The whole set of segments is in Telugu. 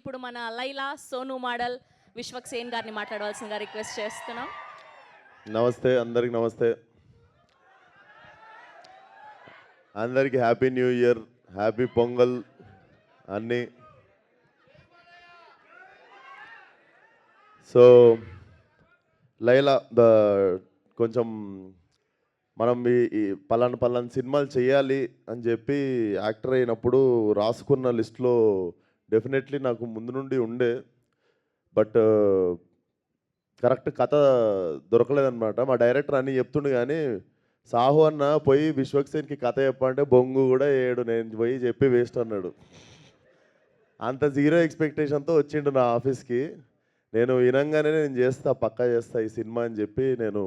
ఇప్పుడు మన లైలా సోను మోడల్ విశ్వక్ సేన్ గారిని మాట్లాడవలసిందిగా రిక్వెస్ట్ చేస్తున్నాం. నమస్తే అందరికి నమస్తే. అందరికి happy new year happy Pongal అన్నీ. సో లైలా ద కొంచెం మనం ఈ ఈ పలానా పలానా సినిమాలు చేయాలి అని చెప్పి యాక్టర్ అయినప్పుడు రాసుకున్న లిస్ట్లో డెఫినెట్లీ నాకు ముందు నుండి ఉండే బట్ కరెక్ట్ కథ దొరకలేదన్నమాట. మా డైరెక్టర్ అని చెప్తుండు కానీ సాహు అన్న పోయి విశ్వక్సేన్కి కథ చెప్పంటే బొంగు కూడా ఏడు నేను పోయి చెప్పి వేస్ట్ అన్నాడు. అంత జీరో ఎక్స్పెక్టేషన్తో వచ్చిండు నా ఆఫీస్కి. నేను వినంగానే నేను చేస్తా పక్కా చేస్తా ఈ సినిమా అని చెప్పి నేను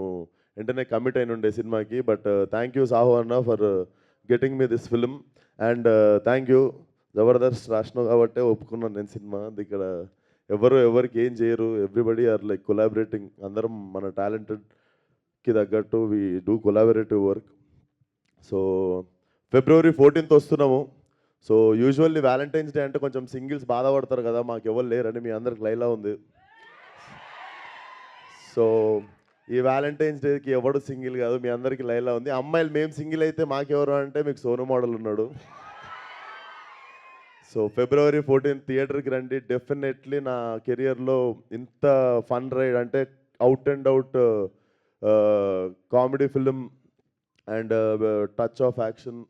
వెంటనే కమిట్ అయిన ఉండే సినిమాకి. బట్ థ్యాంక్ యూ సాహు అన్న for getting me this film. And thank you Jabardasth రాసినావు కాబట్టే ఒప్పుకున్నాను నేను సినిమా. ఇక్కడ ఎవరు ఎవరికి ఏం చేయరు. ఎవ్రీబడి ఆర్ లైక్ కొలాబరేటింగ్ అందరం మన టాలెంటెడ్కి తగ్గట్టు we do collaborative work so February fourteenth వస్తున్నాము. సో యూజువల్లీ వ్యాలంటైన్స్ డే అంటే కొంచెం సింగిల్స్ బాధపడతారు కదా మాకు ఎవరు లేరని మీ అందరికి లైలా ఉంది. సో ఈ వ్యాలంటైన్స్ డేకి ఎవడు సింగిల్ కాదు మీ అందరికి లైలా ఉంది. అమ్మాయిలు మేము సింగిల్ అయితే మాకెవరు అంటే మీకు సోను మోడల్ ఉన్నాడు. సో ఫిబ్రవరి ఫోర్టీన్ థియేటర్కి రండి డెఫినెట్లీ నా కెరియర్లో ఇంత ఫన్ రైడ్ అంటే out and out comedy film and touch of action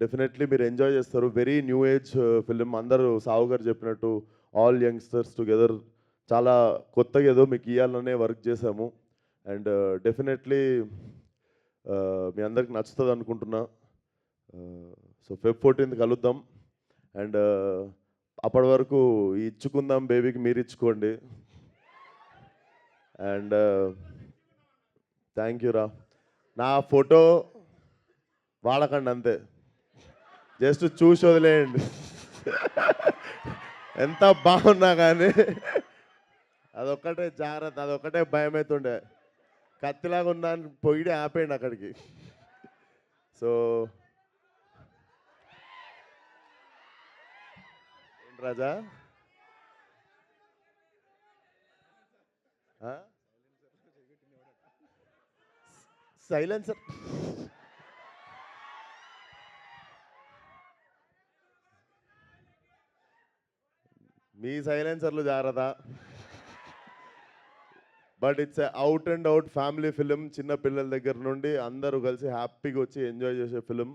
definitely మీరు ఎంజాయ్ చేస్తారు. Very new age film. అందరూ సావు గారు చెప్పినట్టు ఆల్ యంగ్స్టర్స్ టుగెదర్ చాలా కొత్తగా ఏదో మీకు ఇవ్వాలనే వర్క్ చేశాము. అండ్ డెఫినెట్లీ మీ అందరికి నచ్చుతుంది అనుకుంటున్నా సో ఫెబ్ ఫోర్టీన్త్ కలుద్దాం. అండ్ అప్పటి వరకు ఇచ్చుకుందాం బేబీకి మీరు ఇచ్చుకోండి. అండ్ థ్యాంక్ యూ రా. నా ఫోటో వాడకండి అంతే. జస్ట్ చూసి వదిలేయండి. ఎంత బాగున్నా కానీ అదొక్కటే జాగ్రత్త అదొక్కటే భయం అవుతుండే కత్తిలాగా ఉన్నాను పొగిడి ఆపేయండి అక్కడికి. సో రాజా? సైలెన్సర్ మీ సైలెన్సర్లు జాగ్రత్త. But it's out and out family film చిన్న పిల్లల దగ్గర నుండి అందరూ కలిసి హ్యాపీగా వచ్చి ఎంజాయ్ చేసే film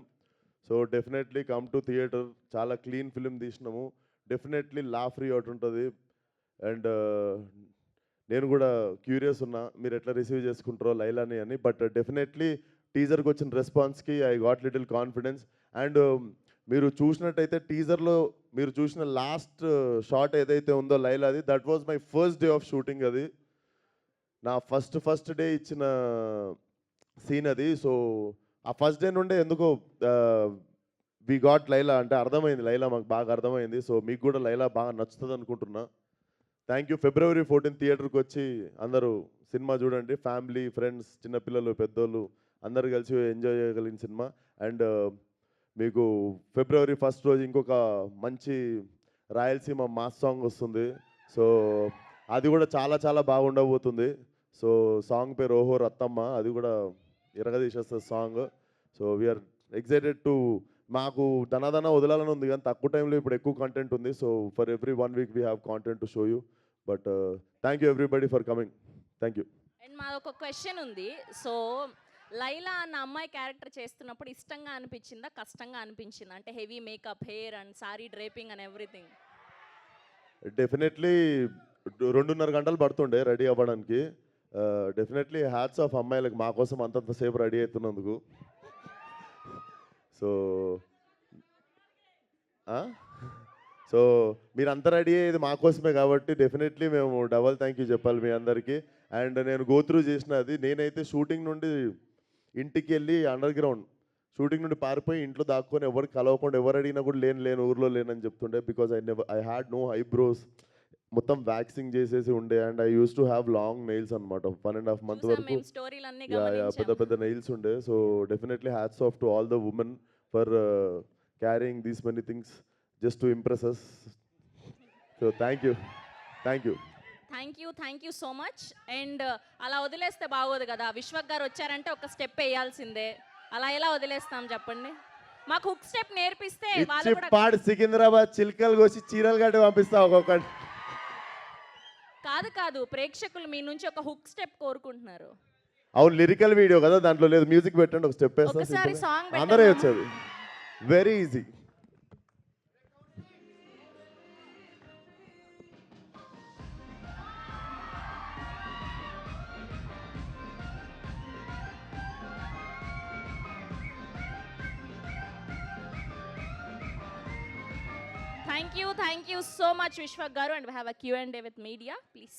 so definitely come to theatre చాలా క్లీన్ ఫిలిం తీసినాము. డెఫినెట్లీ లా ఫ్రీ ఒకటి ఉంటుంది. అండ్ నేను కూడా క్యూరియస్ ఉన్నా మీరు ఎట్లా రిసీవ్ చేసుకుంటారో లైలాని అని. బట్ డెఫినెట్లీ టీజర్కి వచ్చిన రెస్పాన్స్కి I got little confidence and మీరు చూసినట్టయితే టీజర్లో మీరు చూసిన లాస్ట్ షాట్ uh, ఏదైతే ఉందో లైలాది that was my first day of shooting అది. నా ఫస్ట్ ఫస్ట్ డే ఇచ్చిన సీన్ అది. సో ఆ ఫస్ట్ డే నుండే ఎందుకో uh, వి గాట్ లైలా అంటే అర్థమైంది. లైలా మాకు బాగా అర్థమైంది. సో మీకు కూడా లైలా బాగా నచ్చుతుంది అనుకుంటున్నా. థ్యాంక్ యూ ఫిబ్రవరి ఫోర్టీన్ థియేటర్కి వచ్చి అందరూ సినిమా చూడండి. ఫ్యామిలీ ఫ్రెండ్స్ చిన్నపిల్లలు పెద్దోళ్ళు అందరు కలిసి ఎంజాయ్ చేయగలిగిన సినిమా. అండ్ uh, మీకు ఫిబ్రవరి ఫస్ట్ రోజు ఇంకొక మంచి రాయలసీమ మాస్ సాంగ్ వస్తుంది. సో అది కూడా చాలా చాలా బాగుండబోతుంది. సో సాంగ్ పేరు ఓహో రత్తమ్మ. అది కూడా ఇరగదీసేస్తుంది song so we are excited to మాకు ధనధన వదలాలని ఉంది కానీ తక్కువ టైంలో ఇప్పుడు ఎక్కువ కంటెంట్ ఉంది. So for every one week we have content to show you but thank you everybody for coming thank you and మాది ఒక క్వశ్చన్ ఉంది. సో లైలా అన్న అమ్మాయి క్యారెక్టర్ చేస్తున్నప్పుడు ఇష్టంగా అనిపించిందా కష్టంగా అనిపించిందా? అంటే heavy makeup hair and sari draping and everything definitely రెండున్నర గంటలు పడుతుండే రెడీ అవ్వడానికి. డెఫినెట్లీ హ్యాట్స్ ఆఫ్ అమ్మాయిలకు. మా కోసం అంతంతసేపు రెడీ అవుతున్నందుకు. సో సో మీరు అంతా రెడీ అయ్యేది మా కోసమే కాబట్టి డెఫినెట్లీ మేము డబల్ థ్యాంక్ యూ చెప్పాలి మీ అందరికీ. అండ్ నేను గోత్రూ చేసినది నేనైతే షూటింగ్ నుండి ఇంటికి వెళ్ళి అండర్ గ్రౌండ్ షూటింగ్ నుండి పారిపోయి ఇంట్లో దాక్కొని ఎవరు కలవకుండా ఎవరు అడిగినా కూడా లేను లేను ఊర్లో లేనని చెప్తుండే. Because I never I had no eyebrows. మొత్తం వ్యాక్సింగ్ చేసేసి ఉండే. And I used to have long nails అనమాట వన్ అండ్ హాఫ్ మంత్ వరకు పెద్ద పెద్ద నెయిల్స్ ఉండే. So definitely hats off to all the women for carrying these many things just to impress us so thank you thank you thank you thank you so much and అలా వదిలేస్తే బాగోదు కదా. విశ్వక్ గారు వచ్చారంటే ఒక స్టెప్ వేయాల్సిందే. అలా ఎలా వదిలేస్తాం చెప్పండి? మాకు హుక్ స్టెప్ నేర్పిస్తే వాళ్ళు కూడా పాడు సికింద్రాబాద్ చిలకలు కోసి చీరలు కట్టి పంపిస్తా ఒక్కొక్కటి కాదు కాదు ప్రేక్షకులు మీ నుంచి ఒక హుక్ స్టెప్ కోరుకుంటున్నారు. అవును లిరికల్ వీడియో కదా దాంట్లో లేదు. మ్యూజిక్ పెట్టండి ఒక స్టెప్ వేస్తా ఒకసారి simple గా. song పెట్టండి. అందరే. వచ్చేది. Very easy thank you thank you so much Vishwak గారు and have a Q and A with media please